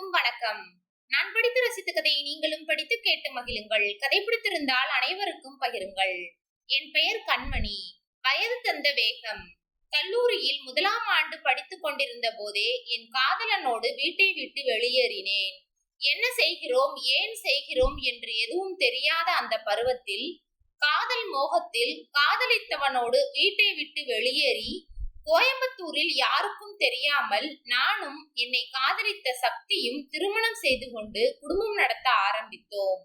அனைவருக்கும் வணக்கம். நான் படித்து ரசித்த கதையை நீங்களும் படித்து கேட்டு மகிழுங்கள். கதை பிடித்திருந்தால் அனைவருக்கும் பகிருங்கள். என் பெயர் கண்மணி. வயது தந்த வேகம். கல்லூரியில் முதலாம் ஆண்டு படித்துக் கொண்டிருந்த போதே என் காதலனோடு வீட்டை விட்டு வெளியேறினேன். என்ன செய்கிறோம்? ஏன் செய்கிறோம்? என்று எதுவும் தெரியாத அந்த பருவத்தில் காதல் மோகத்தில் காதலித்தவனோடு வீட்டை விட்டு வெளியேறி கோயம்புத்தூரில் யாருக்கும் தெரியாமல் நானும் என்னை காதலித்த சக்தியும் திருமணம் செய்து கொண்டு குடும்பம் நடத்த ஆரம்பித்தோம்.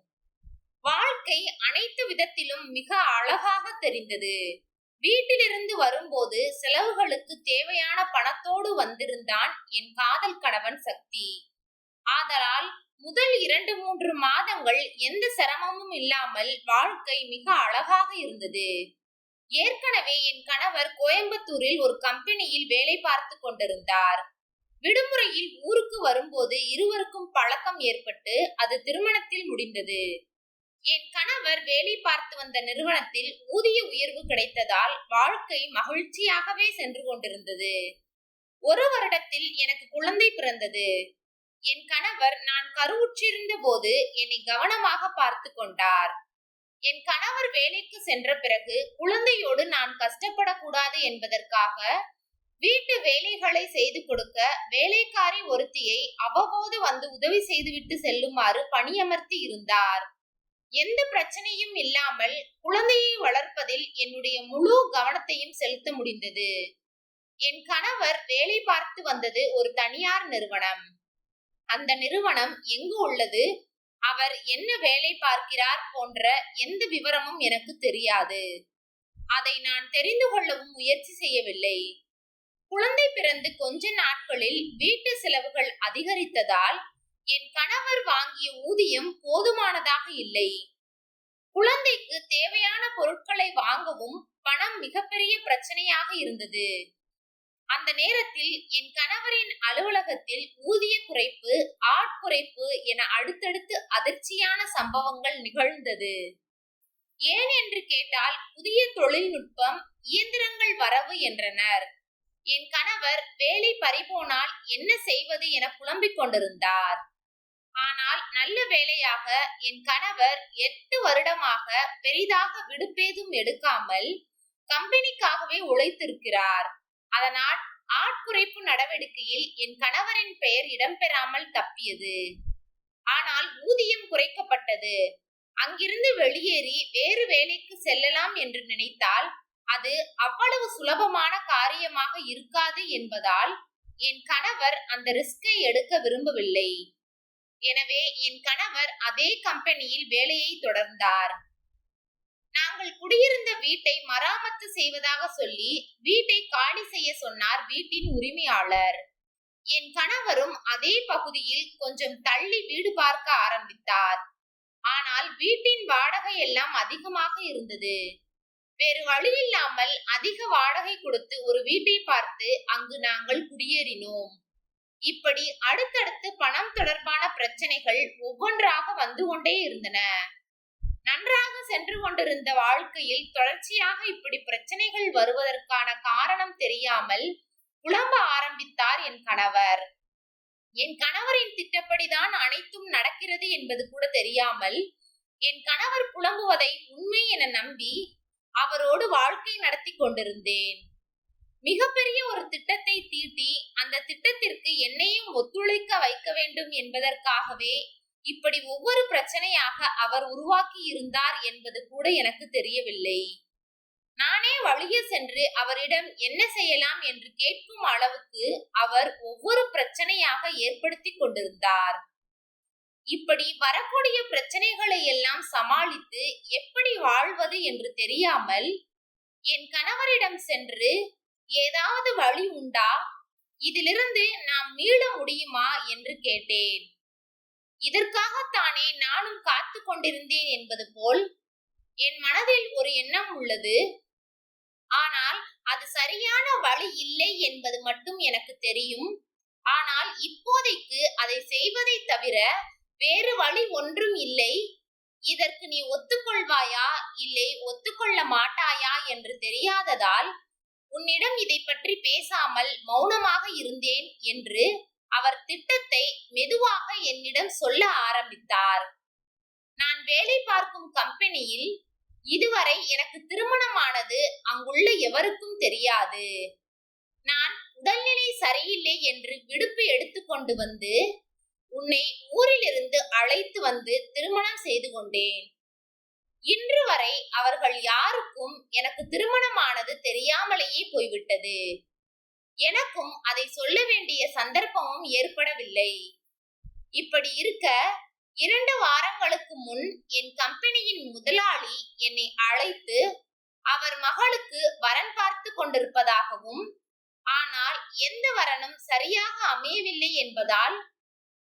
வாழ்க்கை அனைத்து விதத்திலும் மிக அழகாக தெரிந்தது. வீட்டிலிருந்து வரும்போது செலவுகளுக்கு தேவையான பணத்தோடு வந்திருந்தான் என் காதல் கணவன் சக்தி. ஆதலால் முதல் இரண்டு மூன்று மாதங்கள் எந்த சிரமமும் இல்லாமல் வாழ்க்கை மிக அழகாக இருந்தது. ஏற்கனவே என் கணவர் கோயம்புத்தூரில் ஒரு கம்பெனியில் வேலை பார்த்து கொண்டிருந்தார். விடுமுறையில் ஊருக்கு வரும்போது இருவருக்கும் பழக்கம் ஏற்பட்டு அது திருமணத்தில் முடிந்தது. என் கணவர் வேலை பார்த்து வந்த நிறுவனத்தில் ஊதிய உயர்வு கிடைத்ததால் வாழ்க்கை மகிழ்ச்சியாகவே சென்று கொண்டிருந்தது. ஒரு வருடத்தில் எனக்கு குழந்தை பிறந்தது. என் கணவர் நான் கருவுற்றிருந்த போது என்னை கவனமாக பார்த்து கொண்டார். என் கணவர் வேலைக்கு சென்ற பிறகு குழந்தையோடு நான் கஷ்டப்படக்கூடாது என்பதற்காக வீட்டு வேலைகளை செய்து கொடுக்க வேலைக்காரி ஒருத்தியை அவ்வப்போது வந்து உதவி செய்துவிட்டு செல்லுமாறு பணியமர்த்தி இருந்தார். எந்த பிரச்சனையும் இல்லாமல் குழந்தையை வளர்ப்பதில் என்னுடைய முழு கவனத்தையும் செலுத்த முடிந்தது. என் கணவர் வேலை பார்த்து வந்தது ஒரு தனியார் நிறுவனம். அந்த நிறுவனம் எங்கு உள்ளது? அவர் என்ன வேலை பார்க்கிறார் போன்ற எந்த விவரமும் எனக்கு தெரியாது. அதை நான் தெரிந்து கொள்ளவும் முயற்சி செய்யவில்லை. குழந்தை பிறந்து கொஞ்ச நாட்களில் வீட்டு செலவுகள் அதிகரித்ததால் என் கணவர் வாங்கிய ஊதியம் போதுமானதாக இல்லை. குழந்தைக்கு தேவையான பொருட்களை வாங்கவும் பணம் மிகப்பெரிய பிரச்சனையாக இருந்தது. அந்த நேரத்தில் என் கணவரின் அலுவலகத்தில் ஊதிய குறைப்பு ஆட்குறைப்பு என அடுத்தடுத்து அதிர்ச்சியான சம்பவங்கள் நிகழ்ந்தது. ஏன் என்று கேட்டால் புதிய தொழில்நுட்பம் இயந்திரங்கள் வரவு என்றனர். என் கணவர் வேலை பறிபோனால் என்ன செய்வது என புலம்பிக் கொண்டிருந்தார். ஆனால் நல்ல வேலையாக என் கணவர் எட்டு வருடமாக பெரிதாக விடுப்பேதும் எடுக்காமல் கம்பெனிக்காகவே உழைத்திருக்கிறார். அதனால் ஆட்குறைப்பு நடவடிக்கையில் என் கணவரின் பெயர் இடம்பெறாமல் தப்பியது. ஆனால் ஊதியம் குறைக்கப்பட்டது. அங்கிருந்து வெளியேறி வேறு வேலைக்கு செல்லலாம் என்று நினைத்தால் அது அவ்வளவு சுலபமான காரியமாக இருக்காது என்பதால் என் கணவர் அந்த ரிஸ்கை எடுக்க விரும்பவில்லை. எனவே என் கணவர் அதே கம்பெனியில் வேலையை தொடர்ந்தார். நாங்கள் குடியிருந்த வீட்டை மராமத்து செய்வதாக சொல்லி வீட்டை காலி செய்ய சொன்னார் வீட்டின் உரிமையாளர். என் கணவரும் அதே பகுதியில் கொஞ்சம் தள்ளி வீடு பார்க்க ஆரம்பித்தார். ஆனால் வீட்டின் வாடகை எல்லாம் அதிகமாக இருந்தது. வேறு வழியில்லாமல் அதிக வாடகை கொடுத்து ஒரு வீட்டை பார்த்து அங்கு நாங்கள் குடியேறினோம். இப்படி அடுத்தடுத்து பணம் தொடர்பான பிரச்சனைகள் ஒவ்வொன்றாக வந்து கொண்டே இருந்தன. நன்றாக சென்று கொண்டிருந்த வாழ்க்கையில் தொடர்ச்சியாக இப்படி பிரச்சனைகள் வருவதற்கான காரணம் தெரியாமல் புலம்ப ஆரம்பித்தார் என் கணவர். என் கணவரின் திட்டப்படிதான் அனைத்தும் நடக்கிறது என்பது கூட தெரியாமல் என் கணவர் புலம்புவதை உண்மை என நம்பி அவரோடு வாழ்க்கை நடத்தி கொண்டிருந்தேன். மிகப்பெரிய ஒரு திட்டத்தை தீட்டி அந்த திட்டத்திற்கு என்னையும் ஒத்துழைக்க வைக்க வேண்டும் என்பதற்காகவே இப்படி ஒவ்வொரு பிரச்சனையாக அவர் உருவாக்கி இருந்தார் என்பது கூட எனக்கு தெரியவில்லை. நானே வழியே சென்று அவரிடம் என்ன செய்யலாம் என்று கேட்கும் அளவுக்கு அவர் ஒவ்வொரு பிரச்சனையாக ஏற்படுத்தி கொண்டிருந்தார். இப்படி வரக்கூடிய பிரச்சனைகளை எல்லாம் சமாளித்து எப்படி வாழ்வது என்று தெரியாமல் என் கணவரிடம் சென்று ஏதாவது வழி உண்டா? இதிலிருந்து நாம் மீள முடியுமா? என்று கேட்டேன். இதற்காகத்தானே நானும் காத்து கொண்டிருந்தேன் என்பது போல் என் மனதில் ஒரு எண்ணம் உள்ளது. ஆனால் அது சரியான வழி இல்லை என்பது மட்டும் எனக்கு தெரியும். ஆனால் இப்போதைக்கு அதை செய்வதை தவிர வேறு வழி ஒன்றும் இல்லை. இதற்கு நீ ஒத்துக்கொள்வாயா? இல்லை ஒத்துக்கொள்ள மாட்டாயா என்று தெரியாததால் உன்னிடம் இதை பற்றி பேசாமல் மௌனமாக இருந்தேன் என்று அவர் திட்டத்தை மெதுவாக என்னிடம் சொல்ல ஆரம்பித்தார். நான் வேலை பார்க்கும் கம்பெனியில் இதுவரை எனக்கு திருமணமானது அங்குள்ள எவருக்கும் தெரியாது. நான் உடல்நிலை சரியில்லை என்று விடுப்பு எடுத்துக்கொண்டு வந்து உன்னை ஊரிலிருந்து அழைத்து வந்து திருமணம் செய்து கொண்டேன். இன்று வரை அவர்கள் யாருக்கும் எனக்கு திருமணமானது தெரியாமலேயே போய்விட்டது. எனக்கும் அதை சொல்ல வேண்டிய சந்தர்ப்பமும் ஏற்படவில்லை. இப்படி இருக்க இரண்டு வாரங்களுக்கு முன் என் கம்பெனியின் முதலாளி என்னை அழைத்து அவர் மகளுக்கு வரன் பார்த்து கொண்டிருப்பதாகவும் ஆனால் எந்த வரனும் சரியாக அமையவில்லை என்பதால்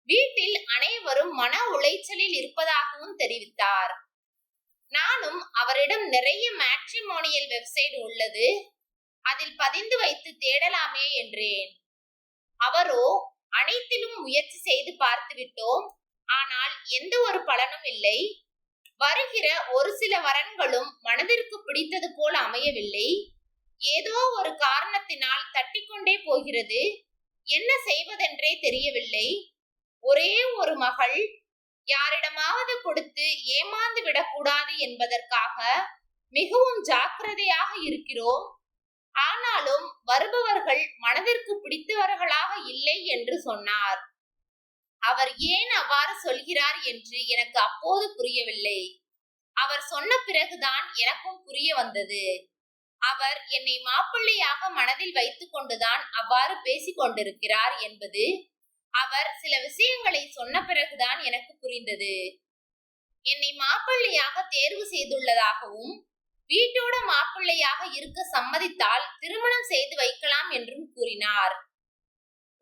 வீட்டில் அனைவரும் மன உளைச்சலில் இருப்பதாகவும் தெரிவித்தார். நானும் அவரிடம் நிறைய மேட்ரிமோனியல் வெப்சைட் உள்ளது. அதில் பதிந்து வைத்து தேடலாமே என்றேன். அவரோ அனைத்திலும் முயற்சி செய்து பார்த்து விட்டோம். ஆனால் எந்த ஒரு பலனும் இல்லை. வருகிற ஒரு சில வரன்களும் மனதிற்கு பிடித்தது போல் அமையவில்லை. ஏதோ ஒரு காரணத்தினால் தட்டிக்கொண்டே போகிறது. என்ன செய்வதென்றே தெரியவில்லை. ஒரே ஒரு மகள் யாரிடமாவது கொடுத்து ஏமாந்து விடக்கூடாது என்பதற்காக மிகவும் ஜாக்கிரதையாக இருக்கிறோம். ஆனாலும் வருபவர்கள் மனதிற்கு பிடித்தவர்களாக இல்லை என்று சொன்னார். அவர் ஏன் அவ்வாறு சொல்கிறார் என்று எனக்கு அப்போது புரியவில்லை. அவர் சொன்ன பிறகுதான் எனக்கும் புரிய வந்தது. அவர் என்னை மாப்பிள்ளையாக மனதில் வைத்துக் கொண்டுதான் அவ்வாறு பேசிக் கொண்டிருக்கிறார் என்பது அவர் சில விஷயங்களை சொன்ன பிறகுதான் எனக்கு புரிந்தது. என்னை மாப்பிள்ளையாக தேர்வு செய்துள்ளதாகவும் வீட்டோட மாப்பிள்ளையாக இருக்க சம்மதித்தால் திருமணம் செய்து வைக்கலாம் என்றும் கூறினார்.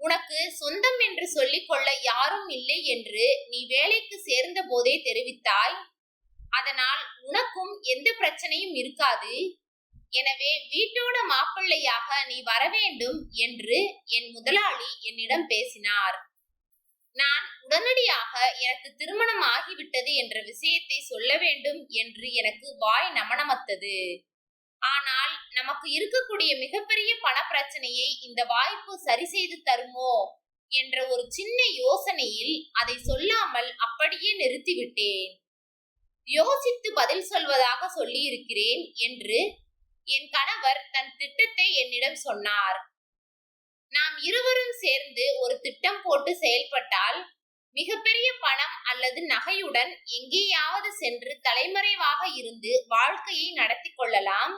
உனக்கு சொந்தம் என்று சொல்லிக் கொள்ள யாரும் இல்லை என்று நீ வேலைக்கு சேர்ந்த போதே தெரிவித்தாய். அதனால் உனக்கும் எந்த பிரச்சனையும் இருக்காது. எனவே வீட்டோட மாப்பிள்ளையாக நீ வரவேண்டும் என்று என் முதலாளி என்னிடம் பேசினார். நான் உடனடியாக எனக்கு திருமணம் ஆகிவிட்டது என்ற விஷயத்தை சொல்ல வேண்டும் என்று எனக்கு வாய் நமனமத்தது. ஆனால் நமக்கு இருக்கக்கூடிய மிகப்பெரிய பண பிரச்சனையை இந்த வாய்ப்பு சரி செய்து தருமோ என்ற ஒரு சின்ன யோசனையில் அதை சொல்லாமல் அப்படியே நிறுத்திவிட்டேன். யோசித்து பதில் சொல்வதாக சொல்லியிருக்கிறேன் என்று என் கணவர் தன் திட்டத்தை என்னிடம் சொன்னார். நாம் இருவரும் சேர்ந்து ஒரு திட்டம் போட்டு செயல்பட்டால் மிகப்பெரிய பணம் அல்லது நகையுடன் எங்கேயாவது சென்று தலைமறைவாக இருந்து வாழ்க்கையை நடத்தி கொள்ளலாம்.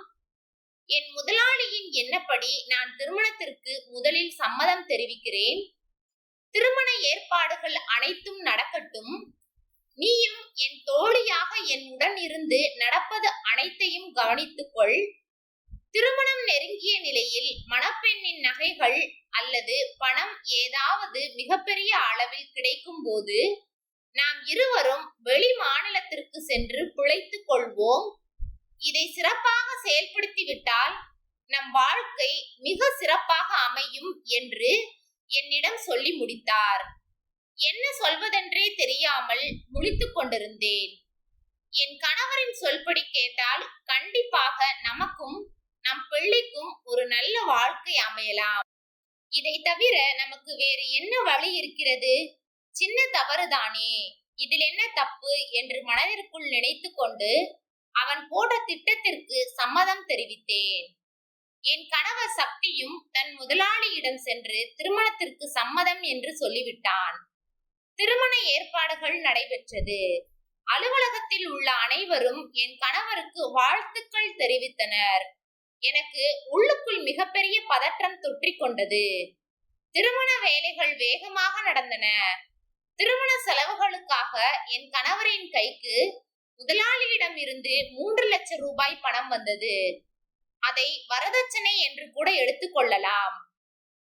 என் முதலாளியின் எண்ணப்படி நான் திருமணத்திற்கு முதலில் சம்மதம் தெரிவிக்கிறேன். திருமண ஏற்பாடுகள் அனைத்தும் நடக்கட்டும். நீயும் என் தோழியாக என் உடன் இருந்து நடப்பது அனைத்தையும் கவனித்துக்கொள். திருமணம் நெருங்கிய நிலையில் மணப்பெண்ணின் நகைகள் அல்லது பணம் ஏதாவது மிகப்பெரிய அளவில் கிடைக்கும் போது நாம் இருவரும் வெளி மாநிலத்திற்கு சென்று பிழைத்துக் கொள்வோம். இதை சிறப்பாக செயல்படுத்திவிட்டால் நம் வாழ்க்கை மிக சிறப்பாக அமையும் என்று என்னிடம் சொல்லி முடித்தார். என்ன சொல்வதென்றே தெரியாமல் முழித்துக் கொண்டிருந்தேன். என் கணவரின் சொல்படி கேட்டால் கண்டிப்பாக நமக்கும் நம் பிள்ளைக்கும் ஒரு நல்ல வாழ்க்கை அமையலாம். இதை தவிர நமக்கு வேறு என்ன வழி இருக்கிறது? சின்ன தவறுதானே இதில் என்ன தப்பு என்று மனதிற்குள் நினைத்து கொண்டு அவன் போட்ட திட்டத்திற்கு சம்மதம் தெரிவித்தேன். என் கணவர் சக்தியும் தன் முதலாளியிடம் சென்று திருமணத்திற்கு சம்மதம் என்று சொல்லிவிட்டான். திருமண ஏற்பாடுகள் நடைபெற்றது. அலுவலகத்தில் உள்ள அனைவரும் என் கணவருக்கு வாழ்த்துக்கள் தெரிவித்தனர். எனக்கு உள்ளுக்குள் மிகப்பெரிய பதற்றம் தொற்றிக் கொண்டது. திருமண வேலைகள் வேகமாக நடந்தன. திருமண செலவுகளுக்காக என் கணவரின் கைக்கு முதலாளியிடம் இருந்து மூன்று லட்சம் ரூபாய் பணம் வந்தது. அதை வரதட்சணை என்று கூட எடுத்துக்கொள்ளலாம்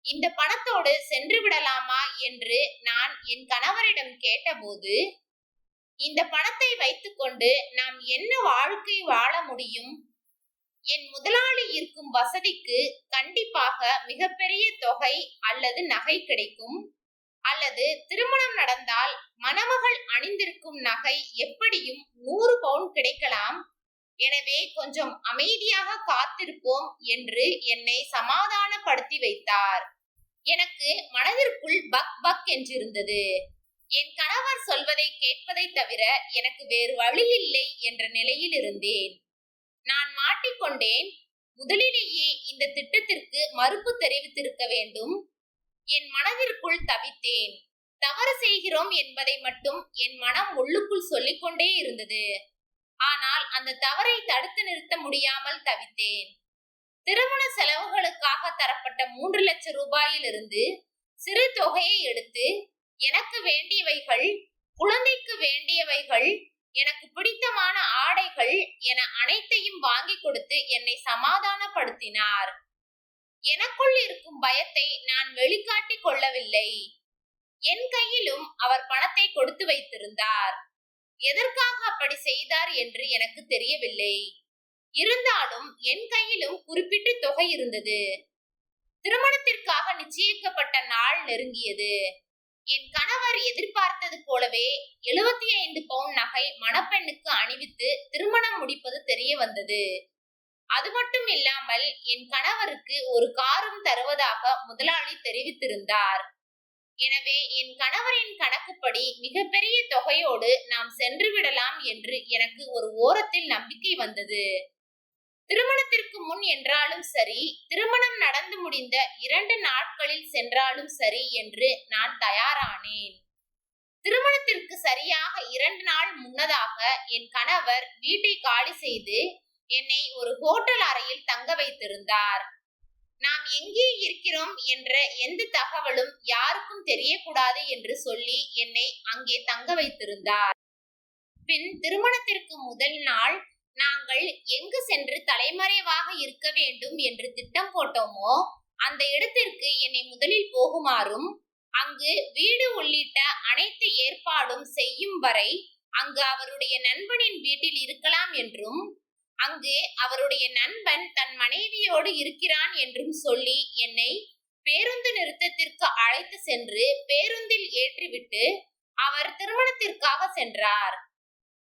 இந்த பணத்தோடு சென்று விடலாமா என்று நான் என் கணவரிடம் கேட்டபோது இந்த பணத்தை வைத்துக்கொண்டு நாம் என்ன வாழ்க்கை வாழ முடியும்? என் முதலாளி இருக்கும் வசதிக்கு கண்டிப்பாக மிகப்பெரிய தொகை அல்லது நகை கிடைக்கும். அல்லது திருமணம் நடந்தால் மணமகள் அணிந்திருக்கும் நகை எப்படியும் நூறு பவுன் கிடைக்கலாம். எனவே கொஞ்சம் அமைதியாக காத்திருப்போம் என்று என்னை சமாதானப்படுத்தி வைத்தார். எனக்கு மனதிற்குள் பக் பக் என்றிருந்தது. என் கணவர் சொல்வதை கேட்பதை தவிர எனக்கு வேறு வழி இல்லை என்ற நிலையில் இருந்தேன் நான் மாட்டிக்கொண்டேன். முதலிலேயே இந்த திட்டத்திற்கு மறுப்பு தெரிவித்திருக்க வேண்டும். என் மனதிற்குள் தவித்தேன். தவறு செய்கிறோம் என்பதை மட்டும் என் மனம் உள்ளுக்குள் சொல்லிக்கொண்டே இருந்தது. ஆனால் அந்த தவறை தடுத்து நிறுத்த முடியாமல் தவித்தேன். திருமண செலவுகளுக்காக தரப்பட்ட மூன்று லட்சம் ரூபாயிலிருந்து சிறு தொகையை எடுத்து எனக்கு வேண்டியவைகள் குழந்தைக்கு வேண்டியவைகள் எனக்கு பிடித்தமான ஆடைகள் என அனைத்தையும் வாங்கி கொடுத்து என்னை சமாதானப்படுத்தினார். எனக்குள் இருக்கும் பயத்தை நான் வெளிக்காட்டி கொள்ளவில்லை. என் கையிலும் அவர் பணத்தை கொடுத்து வைத்திருந்தார். எதற்காக அப்படி செய்தார் என்று எனக்கு தெரியவில்லை. இருந்தாலும் என் கையிலும் குறிப்பிட்ட தொகை இருந்தது. திருமணத்திற்காக நிச்சயிக்கப்பட்ட நாள் நெருங்கியது. என் கணவர் எதிர்பார்த்தது போலவே எழுபத்தி ஐந்து பவுன் நகை மணப்பெண்ணுக்கு அணிவித்து திருமணம் முடிப்பது தெரிய வந்தது. அது மட்டும் இல்லாமல் என் கணவருக்கு ஒரு காரும் தருவதாக முதலாளி தெரிவித்திருந்தார். எனவே என் கணவரின் கணக்குப்படி மிகப்பெரிய தொகையோடு நாம் சென்று விடலாம் என்று எனக்கு ஒரு ஓரத்தில் நம்பிக்கை வந்தது. திருமணத்திற்கு முன் என்றாலும் சரி திருமணம் நடந்து முடிந்த இரண்டு நாட்களில் சென்றாலும் சரி என்று நான் தயாரானேன். திருமணத்திற்கு சரியாக இரண்டு நாள் முன்னதாக என் கணவர் வீட்டை காலி செய்து என்னை ஒரு ஹோட்டல் அறையில் தங்க வைத்திருந்தார். நாம் எங்கே இருக்கிறோம் என்ற எந்த தகவலும் யாருக்கும் தெரியக்கூடாது என்று சொல்லி என்னை அங்கே தங்க வைத்திருந்தார். பின் திருமணத்திற்கு முதல் நாள் நாங்கள் எங்கு சென்று தலைமறைவாக இருக்க வேண்டும் என்று திட்டம் போட்டோமோ அந்த இடத்திற்கு என்னை முதலில் போகுமாறும் அங்கு வீடு உள்ளிட்ட அனைத்து ஏற்பாடும் செய்யும் வரை அங்கு அவருடைய நண்பனின் வீட்டில் இருக்கலாம் என்றும் அங்கு அவருடைய நண்பன் தன் மனைவியோடு இருக்கிறான் என்றும் சொல்லி என்னை பேருந்து நிறுத்தத்திற்கு அழைத்து சென்று பேருந்தில் ஏற்றிவிட்டு அவர் திருமணத்திற்காக சென்றார்.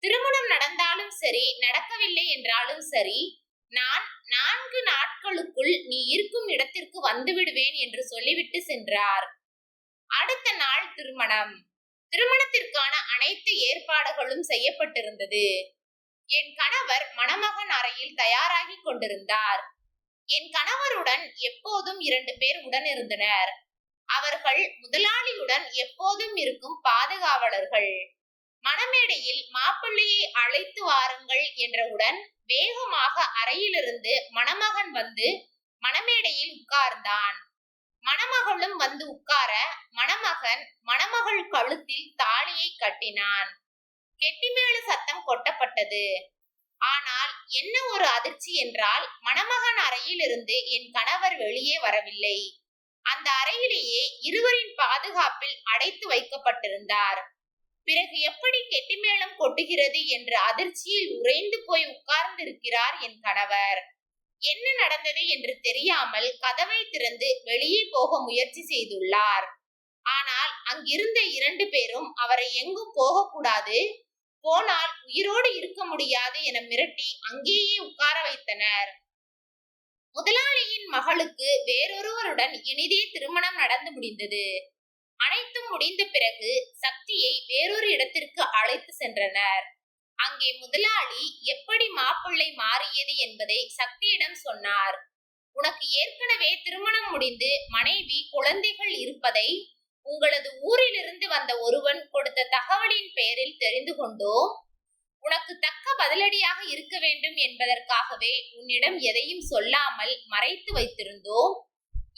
திருமணம் நடந்தாலும் சரி நடக்கவில்லை என்றாலும் சரி நான் நான்கு நாட்களுக்குள் நீ இருக்கும் இடத்திற்கு வந்து விடுவேன் என்று சொல்லிவிட்டு சென்றார். அடுத்த நாள் திருமணம். திருமணத்திற்கான அனைத்து ஏற்பாடுகளும் செய்யப்பட்டிருந்தது. என் கணவர் மணமகன் அறையில் தயாராகி கொண்டிருந்தார். என் கணவருடன் எப்போதும் இரண்டு பேர் உடன் இருந்தனர். அவர்கள் முதலாளியுடன் எப்போதும் இருக்கும் பாதுகாவலர்கள். மணமேடையில் மாப்பிள்ளையை அழைத்து வாருங்கள் என்றவுடன் வேகமாக அறையிலிருந்து மணமகன் வந்து மணமேடையில் உட்கார்ந்தான். மணமகளும் வந்து உட்கார மணமகன் மணமகள் கழுத்தில் தாலியை கட்டினான். கெட்டிமேளு சத்தம் கொட்டப்பட்டது. ஆனால் என்ன ஒரு அதிர்ச்சி என்றால் மணமகன் அறையிலிருந்து என் கணவர் வெளியே வரவில்லை. அந்த அறையிலேயே இருவரின் பாதுகாப்பில் அடைத்து வைக்கப்பட்டிருந்தார். பிறகு எப்படி கெட்டிமேளம் கொட்டுகிறது என்ற அதிர்ச்சியில் உறைந்து போய் உட்கார்ந்திருக்கிறார் என் கணவர். என்ன நடந்தது என்று தெரியாமல் கதவை திறந்து வெளியே போக முயற்சி செய்துள்ளார். ஆனால் அங்கிருந்த இரண்டு பேரும் அவரை எங்கும் போகக்கூடாது. போனால் உயிரோடு இருக்க முடியாது என மிரட்டி அங்கேயே உட்கார வைத்தனர். முதலாளியின் மகளுக்கு வேறொருவருடன் இனிதே திருமணம் நடந்து முடிந்தது. அனைத்தும் முடிந்த பிறகு சக்தியை வேறொரு இடத்திற்கு அழைத்து சென்றனர். அங்கே முதலாளி எப்படி மாப்பிள்ளை மாறியது என்பதை சக்தியிடம் சொன்னார். உனக்கு ஏற்கனவே திருமணம் முடிந்து மனைவி குழந்தைகள் இருப்பதை உங்களது ஊரிலிருந்து வந்த ஒருவன் கொடுத்த தகவலின் பெயரில் தெரிந்து கொண்டோ? உனக்கு தக்க பதிலடியாக இருக்க வேண்டும் என்பதற்காகவே உன்னிடம் எதையும் சொல்லாமல் மறைத்து வைத்திருந்தோம்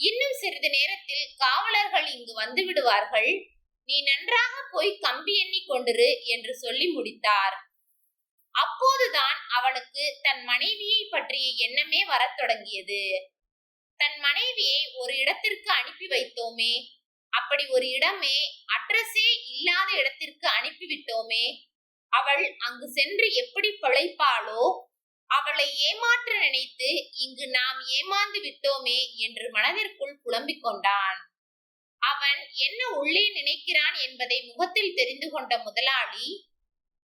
இன்னும் சிறிது நேரத்தில் காவலர்கள் இங்கு வந்து விடுவார்கள். நீ நன்றாக போய் கம்பி எண்ணி கொண்டிரு என்று சொல்லி முடித்தார். அப்போதுதான் அவனுக்கு தன் மனைவியை பற்றிய எண்ணமே வரத் தொடங்கியது. தன் மனைவியை ஒரு இடத்திற்கு அனுப்பி வைத்தோமே அப்படி ஒரு இடமே அட்ரஸே இல்லாத இடத்திற்கு அனுப்பிவிட்டோமே அவள் அங்கு சென்று எப்படி பிழைப்பாளோ அவளை ஏமாற்ற நினைத்து இங்கு நாம் ஏமாந்து விட்டோமே என்று மனதிற்குள் புலம்பிக் கொண்டான். அவன் என்ன உள்ளே நினைக்கிறான் என்பதை முகத்தில் தெரிந்து கொண்ட முதலாளி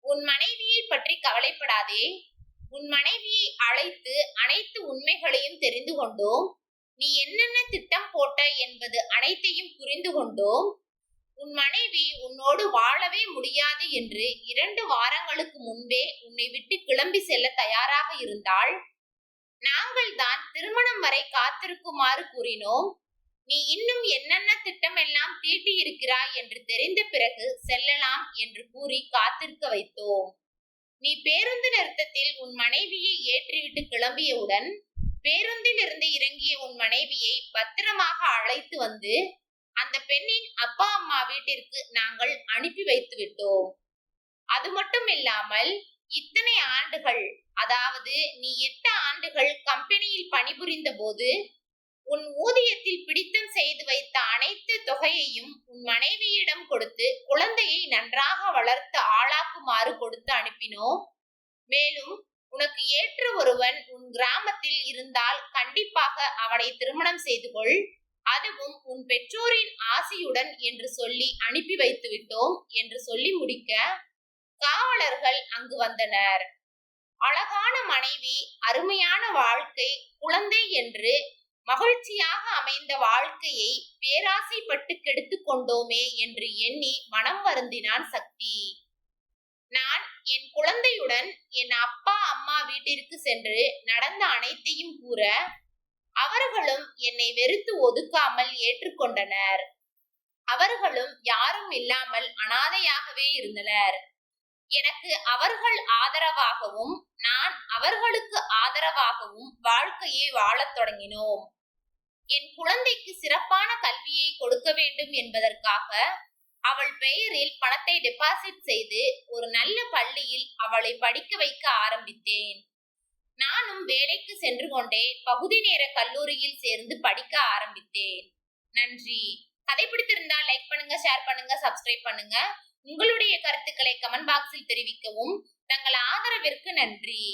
உன் மனைவியை பற்றி கவலைப்படாதே. உன் மனைவியை அழைத்து அனைத்து உண்மைகளையும் தெரிந்து கொண்டோம். நீ என்னென்ன திட்டம் போட்ட என்பது அனைத்தையும் புரிந்து கொண்டோம். உன் மனைவி உன்னோடு வாழவே முடியாது என்று இரண்டு வாரங்களுக்கு முன்பே உன்னை விட்டு கிளம்பி செல்ல தயாராக இருந்தாள். நாங்கள் தான் திருமணம் வரை காத்திருக்குமாறு கூறினோம். நீ இன்னும் என்னென்ன திட்டமெல்லாம் தீட்டியிருக்கிறாய் தீட்டி இருக்கிறாய் என்று தெரிந்த பிறகு செல்லலாம் என்று கூறி காத்திருக்க வைத்தோம். நீ பேருந்து நிறுத்தத்தில் உன் மனைவியை ஏற்றிவிட்டு கிளம்பியவுடன் பேருந்தில் இருந்து இறங்கிய உன் மனைவியை பத்திரமாக அழைத்து வந்து அந்த பெண்ணின் அப்பா அம்மா வீட்டிற்கு நாங்கள் அனுப்பி வைத்து விட்டோம் அது மட்டும் இல்லாமல் இத்தனை ஆண்டுகள் அதாவது நீ எட்டு ஆண்டுகள் கம்பெனியில் பணிபுரிந்த போது உன் ஊதியத்தில் பிடித்தம் செய்து வைத்த அனைத்து தொகையையும் உன் மனைவியிடம் கொடுத்து குழந்தையை நன்றாக வளர்த்து ஆளாக்குமாறு கொடுத்து அனுப்பினோம். மேலும் உனக்கு ஏற்ற ஒருவன் உன் கிராமத்தில் இருந்தால் கண்டிப்பாக அவனை திருமணம் செய்து கொள். அதுவும் உன் பெற்றோரின் ஆசையுடன் என்று சொல்லி அனுப்பி வைத்து விட்டோம் என்று சொல்லி முடிக்க காவலர்கள் அங்கு வந்தனர். அழகான மனைவி அருமையான வாழ்க்கை குழந்தை என்று மகிழ்ச்சியாக அமைந்த வாழ்க்கையை பேராசைப்பட்டு கெடுத்து கொண்டோமே என்று எண்ணி மனம் வருந்தினான் சக்தி. நான் என் குழந்தையுடன் என் அப்பா அம்மா வீட்டிற்கு சென்று நடந்த அனைத்தையும் கூற அவர்களும் என்னை வெறுத்து ஒதுக்காமல் ஏற்றுக்கொண்டனர். அவர்களும் யாரும் இல்லாமல் அனாதையாகவே இருந்தனர். எனக்கு அவர்கள் ஆதரவாகவும் நான் அவர்களுக்கு ஆதரவாகவும் வாழ்க்கையை வாழத் தொடங்கினோம். என் குழந்தைக்கு சிறப்பான கல்வியை கொடுக்க வேண்டும் என்பதற்காக அவள் பெயரில் பணத்தை டெபாசிட் செய்து ஒரு நல்ல பள்ளியில் அவளை படிக்க வைக்க ஆரம்பித்தேன். நானும் வேலைக்கு சென்று கொண்டே பகுதி நேர கல்லூரியில் சேர்ந்து படிக்க ஆரம்பித்தேன். நன்றி. கதை பிடித்திருந்தால் லைக் பண்ணுங்க ஷேர் பண்ணுங்க சப்ஸ்கிரைப் பண்ணுங்க. உங்களுடைய கருத்துக்களை கமெண்ட் பாக்ஸில் தெரிவிக்கவும். தங்கள் ஆதரவிற்கு நன்றி.